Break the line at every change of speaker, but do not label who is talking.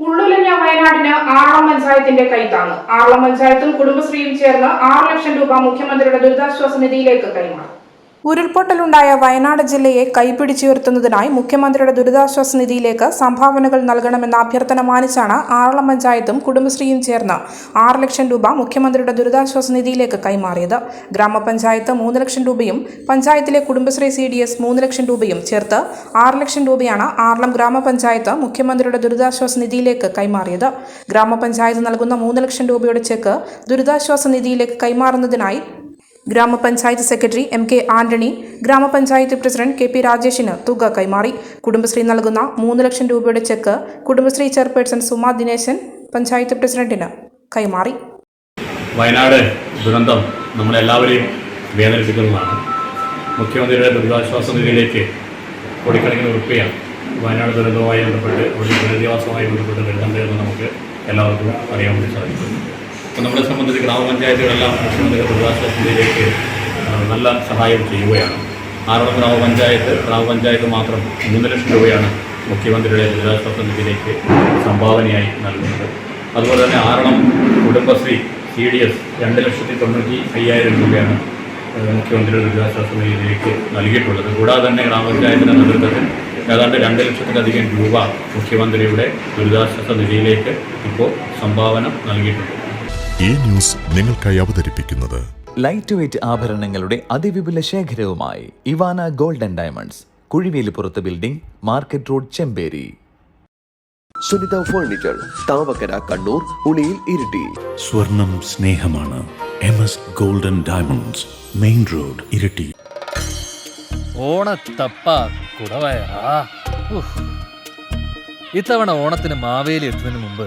ഉള്ളുലഞ്ഞ വയനാടിന് ആറളം പഞ്ചായത്തിന്റെ കൈത്താങ്ങ് ആറളം പഞ്ചായത്തും കുടുംബശ്രീയും ചേർന്ന് ആറ് ലക്ഷം രൂപ മുഖ്യമന്ത്രിയുടെ ദുരിതാശ്വാസ നിധിയിലേക്ക് കൈമാറി. ഉരുൾപൊട്ടലുണ്ടായ വയനാട് ജില്ലയെ കൈപിടിച്ചുയർത്തുന്നതിനായി മുഖ്യമന്ത്രിയുടെ ദുരിതാശ്വാസ നിധിയിലേക്ക് സംഭാവനകൾ നൽകണമെന്ന അഭ്യർത്ഥന മാനിച്ചാണ് ആറളം പഞ്ചായത്തും കുടുംബശ്രീയും ചേർന്ന് ആറ് ലക്ഷം രൂപ മുഖ്യമന്ത്രിയുടെ ദുരിതാശ്വാസ നിധിയിലേക്ക് കൈമാറിയത്. ഗ്രാമപഞ്ചായത്ത് മൂന്ന് ലക്ഷം രൂപയും പഞ്ചായത്തിലെ കുടുംബശ്രീ സി ഡി എസ് മൂന്ന് ലക്ഷം രൂപയും ചേർത്ത് ആറ് ലക്ഷം രൂപയാണ് ആറളം ഗ്രാമപഞ്ചായത്ത് മുഖ്യമന്ത്രിയുടെ ദുരിതാശ്വാസ നിധിയിലേക്ക് കൈമാറിയത്. ഗ്രാമപഞ്ചായത്ത് നൽകുന്ന മൂന്ന് ലക്ഷം രൂപയുടെ ചെക്ക് ദുരിതാശ്വാസ നിധിയിലേക്ക് കൈമാറുന്നതിനായി ഗ്രാമപഞ്ചായത്ത് സെക്രട്ടറി എം കെ ആന്റണി ഗ്രാമപഞ്ചായത്ത് പ്രസിഡന്റ് കെ പി രാജേഷിന് തുക കൈമാറി. കുടുംബശ്രീ നൽകുന്ന മൂന്ന് ലക്ഷം രൂപയുടെ ചെക്ക് കുടുംബശ്രീ ചെയർപേഴ്സൺ സുമ ദിനേശൻ പഞ്ചായത്ത് പ്രസിഡന്റിന് കൈമാറി.
വയനാട് ദുരന്തം നമ്മളെല്ലാവരെയും വേദനിപ്പിക്കുന്നതാണ്. മുഖ്യമന്ത്രിയുടെ ദുരിതാശ്വാസ നിധിയിലേക്ക് കോടിക്കണക്കിന് ഉറപ്പിയാണ് വയനാട് ദുരന്തവുമായി ബന്ധപ്പെട്ട് ഒരു പുനരധിവാസവുമായി ബന്ധപ്പെട്ട് വരുന്നുണ്ടെന്ന് നമുക്ക് എല്ലാവർക്കും അറിയാൻ വേണ്ടി സാധിക്കും അപ്പോൾ നമ്മളെ സംബന്ധിച്ച് ഗ്രാമപഞ്ചായത്തുകളെല്ലാം മുഖ്യമന്ത്രി ദുരിതാശ്വാസ നിധിയിലേക്ക് നല്ല സഹായം ചെയ്യുകയാണ്. ആറളം ഗ്രാമപഞ്ചായത്ത് ഗ്രാമപഞ്ചായത്ത് മാത്രം മൂന്ന് ലക്ഷം രൂപയാണ് മുഖ്യമന്ത്രിയുടെ ദുരിതാശ്വാസ നിധിയിലേക്ക് സംഭാവനയായി നൽകുന്നത്. അതുപോലെ തന്നെ Aralam Kudumbashree C D S രണ്ട് ലക്ഷത്തി തൊണ്ണൂറ്റി അയ്യായിരം രൂപയാണ് മുഖ്യമന്ത്രിയുടെ ദുരിതാശ്വാസ നിധിയിലേക്ക് നൽകിയിട്ടുള്ളത്. കൂടാതെ തന്നെ ഗ്രാമപഞ്ചായത്തിന്റെ നേതൃത്വത്തിൽ ഏതാണ്ട് രണ്ട് ലക്ഷത്തിലധികം രൂപ മുഖ്യമന്ത്രിയുടെ ദുരിതാശ്വാസ നിധിയിലേക്ക് ഇപ്പോൾ സംഭാവന നൽകിയിട്ടുണ്ട്.
ഈ ന്യൂസ് നിങ്ങൾക്കായി അവതരിപ്പിക്കുന്നത്
ലൈറ്റ് വെയ്റ്റ് ആഭരണങ്ങളുടെ അതിവിപുല ശേഖരവുമായി Ivana golden diamonds കുഴിവേലിപ്പുറത്ത് building market road Chemperi.
Sunitha furniture Thavakkara Kannur Uliyil Iritty.
സ്വർണം സ്നേഹമാണ് M S golden diamonds main road Iritty.
ഓണത്തപ്പ കുടവയ ഇത്തവണ ഓണത്തിന് മാവേലി എത്തുന്നതിന് മുമ്പ്